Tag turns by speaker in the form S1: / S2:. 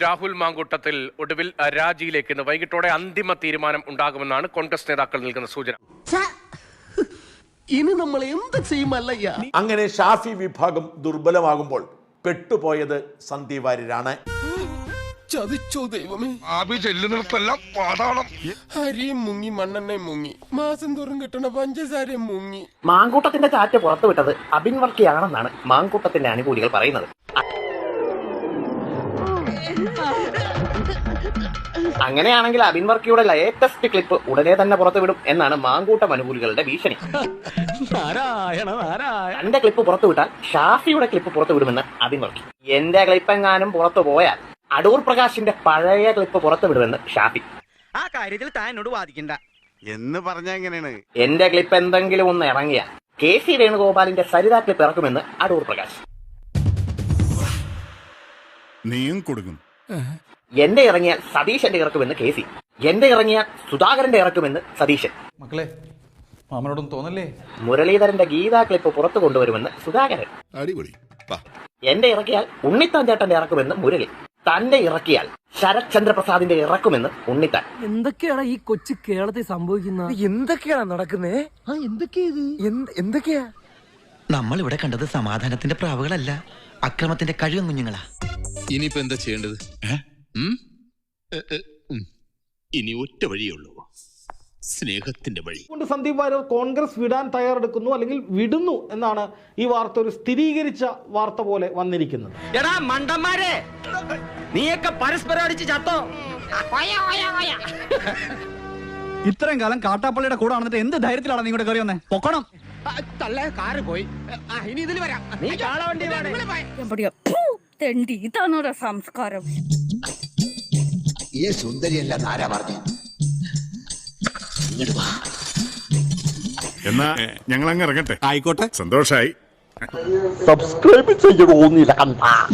S1: രാഹുൽ മാങ്കൂട്ടത്തിൽ ഒടുവിൽ രാജിയിലേക്ക് ഇന്ന് വൈകിട്ടോടെ അന്തിമ തീരുമാനം ഉണ്ടാകുമെന്നാണ് കോൺഗ്രസ് നേതാക്കൾ നൽകുന്ന സൂചന.
S2: ഇനി നമ്മൾ എന്ത് ചെയ്യുമല്ലയ്യ?
S3: അങ്ങനെ ഷാഫി വിഭാഗം ദുർബലമാകുമ്പോൾ പെട്ടുപോയത് സന്ദീപ് വാര്യരാണ്.
S2: ചതിച്ചോ ദൈവമേ.
S4: ആബി ചെല്ലുന്നിടത്തെല്ലാം പാടാണം
S2: അരിയും മുങ്ങി മണ്ണെണ്ണയും മുങ്ങി. മാസം തോറും കിട്ടണ പഞ്ചസാരയും മുങ്ങി.
S5: മാങ്കൂട്ടത്തിന്റെ ചാറ്റ് പുറത്തുവിട്ടത് അബിൻ വർക്കിയാണെന്നാണ് മാങ്കൂട്ടത്തിന്റെ അനുകൂലികൾ പറയുന്നത്. അങ്ങനെയാണെങ്കിൽ അബിൻ വർക്കിയുടെ ലേറ്റസ്റ്റ് ക്ലിപ്പ് ഉടനെ തന്നെ പുറത്തുവിടും എന്നാണ് മാങ്കൂട്ടം അനുകൂലികളുടെ ഭീഷണി. എന്റെ ക്ലിപ്പ് പുറത്തുവിട്ടാൽ ഷാഫിയുടെ ക്ലിപ്പ് പുറത്തുവിടുമെന്ന് അബിൻ വർക്കി. എന്റെ ക്ലിപ്പ് എങ്ങാനും പുറത്തു പോയാൽ അടൂർ പ്രകാശിന്റെ പഴയ ക്ലിപ്പ് പുറത്തുവിടുമെന്ന് ഷാഫി.
S6: ആ കാര്യത്തിൽ താൻ എന്നോട് വാദിക്കണ്ട.
S4: എന്ന് പറഞ്ഞ എങ്ങനെയാണ്?
S5: എന്റെ ക്ലിപ്പ് എന്തെങ്കിലും ഒന്ന് ഇറങ്ങിയ കെ സി വേണുഗോപാലിന്റെ സരിത ക്ലിപ്പ് ഇറക്കുമെന്ന് അടൂർ പ്രകാശ്.
S7: നീയും കൊടുക്കും.
S5: എന്റെ ഇറങ്ങിയാൽ സതീശന്റെ ഇറക്കുമെന്ന് കെ സി. എന്റെ ഇറങ്ങിയാൽ സുധാകരന്റെ ഇറക്കുമെന്ന് സതീശൻ.
S8: മക്കളെ മാമനോടും തോന്നല്ലേ?
S5: മുരളീധരന്റെ ഗീതാ ക്ലിപ്പ് പുറത്തു കൊണ്ടുവരുമെന്ന് സുധാകരൻ.
S7: അടിപൊളി.
S5: എന്റെ ഇറക്കിയാൽ ഉണ്ണിത്താൻ ചേട്ടന്റെ ഇറക്കുമെന്ന് മുരളി. തന്റെ ഇറക്കിയാൽ ശരത് ചന്ദ്രപ്രസാദിന്റെ ഇറക്കുമെന്ന് ഉണ്ണിത്താൻ.
S9: എന്തൊക്കെയാണ് ഈ കൊച്ചു കേരളത്തിൽ സംഭവിക്കുന്നത്? എന്തൊക്കെയാണ് നടക്കുന്നേ? ആ എന്തൊക്കെയാ ഇത്? എന്തൊക്കെയാ?
S6: നമ്മൾ ഇവിടെ കണ്ടത് സമാധാനത്തിന്റെ പ്രാവുകളല്ല അക്രമത്തിന്റെ കഴിവും കുഞ്ഞുങ്ങളാ.
S10: ഇനിയിപ്പോ എന്താ ചെയ്യേണ്ടത്? ഇനി ഒറ്റ വഴിയേ ഉള്ളൂ. സ്നേഹത്തിന്റെ വഴി.
S11: കൊണ്ട് സന്ദീപ് വാര്യർ കോൺഗ്രസ് വിടാൻ തയ്യാറെടുക്കുന്നു അല്ലെങ്കിൽ വിടുന്നു എന്നാണ് ഈ വാർത്ത ഒരു സ്ഥിരീകരിച്ച വാർത്ത പോലെ വന്നിരിക്കുന്നത്.
S6: എടാ മണ്ടന്മാരെ! നീയൊക്കെ പരസ്പരം അടിച്ച് ചത്തോ?
S8: ഇത്രയും കാലം കാട്ടാപ്പള്ളിയുടെ കൂടെ നടന്നിട്ട് എന്ത് ധൈര്യത്തിലാണ് നിങ്ങളുടെ കയറി വന്നേ? പൊക്കണം.
S9: തെണ്ടി. ഇതാണോടാ സംസ്കാരം.
S4: ഈ സുന്ദരിയല്ല ആരാ പറഞ്ഞു?
S7: എന്നാ ഞങ്ങൾ അങ്ങ് ഇറങ്ങട്ടെ. ആയിക്കോട്ടെ. സന്തോഷായി.
S2: സബ്സ്ക്രൈബ് ചെയ്യണോന്നില്ല കണ്ടാ